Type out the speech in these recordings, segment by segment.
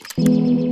Thank you.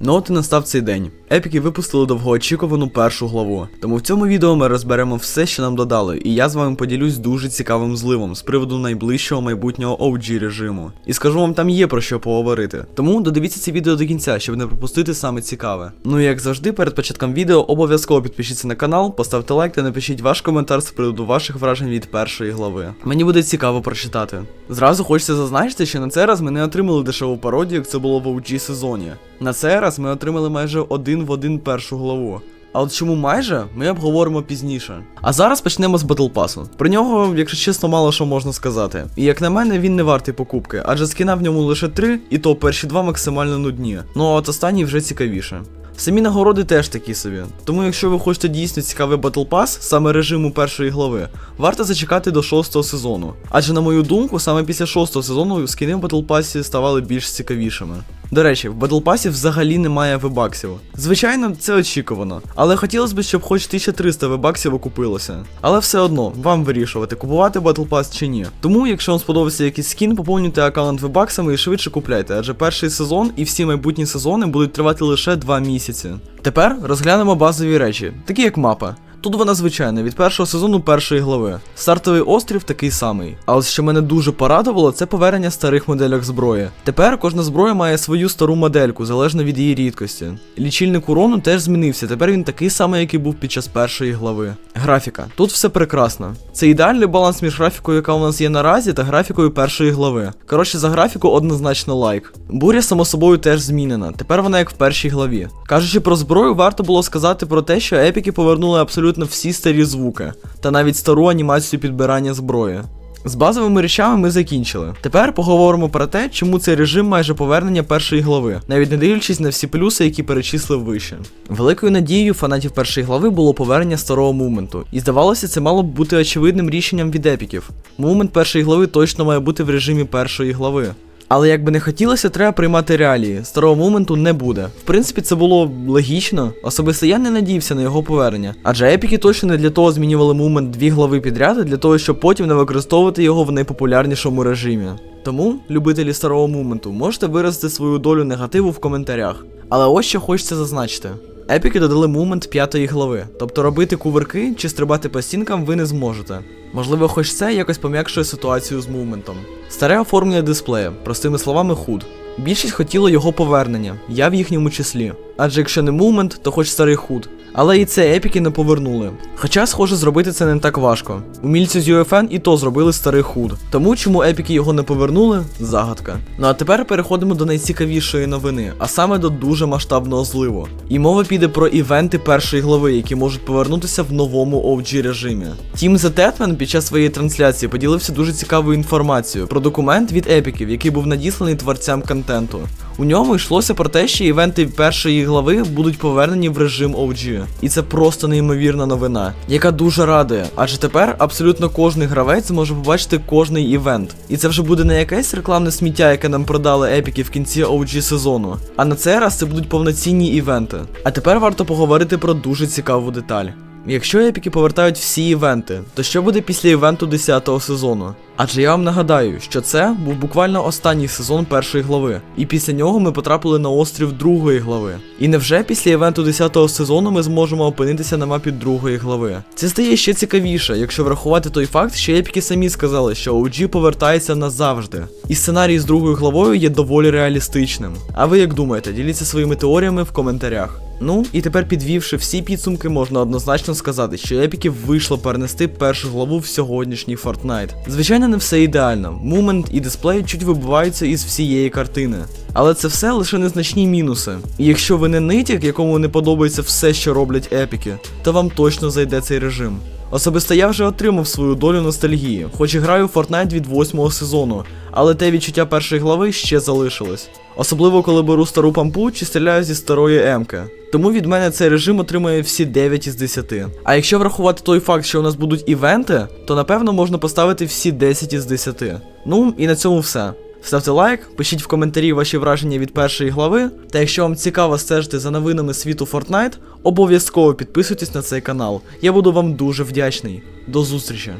Ну от і настав цей день. Епіки випустили довгоочікувану першу главу. Тому в цьому відео ми розберемо все, що нам додали, і я з вами поділюсь дуже цікавим зливом з приводу найближчого майбутнього OG режиму. І скажу вам, там є про що поговорити. Тому додивіться це відео до кінця, щоб не пропустити саме цікаве. Ну і як завжди, перед початком відео обов'язково підпишіться на канал, поставте лайк та напишіть ваш коментар з приводу ваших вражень від першої глави. Мені буде цікаво прочитати. Зразу хочеться зазначити, що на цей раз ми не отримали дешеву пародію, як це було в OG сезоні. На цей раз ми отримали майже один в один першу главу. А от чому майже ми обговоримо пізніше. А зараз почнемо з Pass. Про нього, якщо чесно, мало що можна сказати. І як на мене, він не вартий покупки, адже скіна в ньому лише три, і то перші два максимально нудні. Ну а от останній вже цікавіше. Самі нагороди теж такі собі. Тому якщо ви хочете дійсно цікавий Pass, саме режиму першої глави, варто зачекати до шостого сезону. Адже на мою думку, саме після шостого сезону скіни в Pass ставали більш цікавішими. До речі, в Pass взагалі немає вебаксів. Звичайно, це очікувано. Але хотілося б, щоб хоч 1300 вебаксів окупилося. Але все одно, вам вирішувати, купувати Pass чи ні. Тому, якщо вам сподобався якийсь скін, поповнюйте аккаунт вебаксами і швидше купляйте, адже перший сезон і всі майбутні сезони будуть тривати лише 2 місяці. Тепер розглянемо базові речі, такі як мапа. Тут вона звичайна від першого сезону першої глави. Стартовий острів такий самий. А ось що мене дуже порадувало, це повернення старих моделях зброї. Тепер кожна зброя має свою стару модельку, залежно від її рідкості. Лічильник урону теж змінився, тепер він такий самий, як і був під час першої глави. Графіка. Тут все прекрасно. Це ідеальний баланс між графікою, яка у нас є наразі, та графікою першої глави. Коротше, за графіку однозначно лайк. Буря, само собою, теж змінена. Тепер вона як в першій главі. Кажучи про зброю, варто було сказати про те, що епіки повернули абсолютно всі старі звуки, та навіть стару анімацію підбирання зброї. З базовими речами ми закінчили. Тепер поговоримо про те, чому цей режим майже повернення першої глави, навіть не дивлячись на всі плюси, які перечислив вище. Великою надією фанатів першої глави було повернення старого мументу, і здавалося, це мало б бути очевидним рішенням від епіків. Мумент першої глави точно має бути в режимі першої глави. Але як би не хотілося, треба приймати реалії. Старого моменту не буде. В принципі, це було логічно. Особисто я не надіявся на його повернення. Адже епіки точно не для того змінювали мумент дві глави підряд, для того, щоб потім не використовувати його в найпопулярнішому режимі. Тому, любителі старого моменту, можете виразити свою долю негативу в коментарях. Але ось що хочеться зазначити. Епіки додали мумент п'ятої глави, тобто робити кувирки чи стрибати по стінкам ви не зможете. Можливо, хоч це якось пом'якшує ситуацію з мувментом. Старе оформлення дисплея, простими словами, худ. Більшість хотіло його повернення, я в їхньому числі. Адже якщо не мувмент, то хоч старий худ. Але і це епіки не повернули. Хоча, схоже, зробити це не так важко. Умільці з UFN і то зробили старий худ. Тому чому епіки його не повернули загадка. Ну а тепер переходимо до найцікавішої новини, а саме до дуже масштабного зливу. І мова піде про івенти першої глави, які можуть повернутися в новому OG режимі. Тім The Tetman під час своєї трансляції поділився дуже цікавою інформацією про документ від епіків, який був надісланий творцям контенту. У ньому йшлося про те, що івенти першої глави будуть повернені в режим OG. І це просто неймовірна новина, яка дуже радує, адже тепер абсолютно кожний гравець зможе побачити кожний івент. І це вже буде не якесь рекламне сміття, яке нам продали епіки в кінці OG сезону. А на цей раз це будуть повноцінні івенти. А тепер варто поговорити про дуже цікаву деталь. Якщо епіки повертають всі івенти, то що буде після івенту 10-го сезону? Адже я вам нагадаю, що це був буквально останній сезон першої глави, і після нього ми потрапили на острів другої глави. І невже після івенту 10-го сезону ми зможемо опинитися на мапі другої глави? Це стає ще цікавіше, якщо врахувати той факт, що епіки самі сказали, що OG повертається назавжди. І сценарій з другою главою є доволі реалістичним. А ви як думаєте, діліться своїми теоріями в коментарях. Ну і тепер, підвівши всі підсумки, можна однозначно сказати, що епіків вийшло перенести першу главу в сьогоднішній Fortnite. Звичайно, не все ідеально. Мумент і дисплей чуть вибиваються із всієї картини. Але це все лише незначні мінуси. І якщо ви не нитік, якому не подобається все, що роблять епіки, то вам точно зайде цей режим. Особисто я вже отримав свою долю ностальгії, хоч і граю в Fortnite від восьмого сезону, але те відчуття першої глави ще залишилось. Особливо коли беру стару пампу чи стріляю зі старої емки. Тому від мене цей режим отримує всі 9 із 10. А якщо врахувати той факт, що у нас будуть івенти, то напевно можна поставити всі 10 із 10. Ну і на цьому все. Ставте лайк, пишіть в коментарі ваші враження від першої глави. Та якщо вам цікаво стежити за новинами світу Fortnite, обов'язково підписуйтесь на цей канал. Я буду вам дуже вдячний. До зустрічі!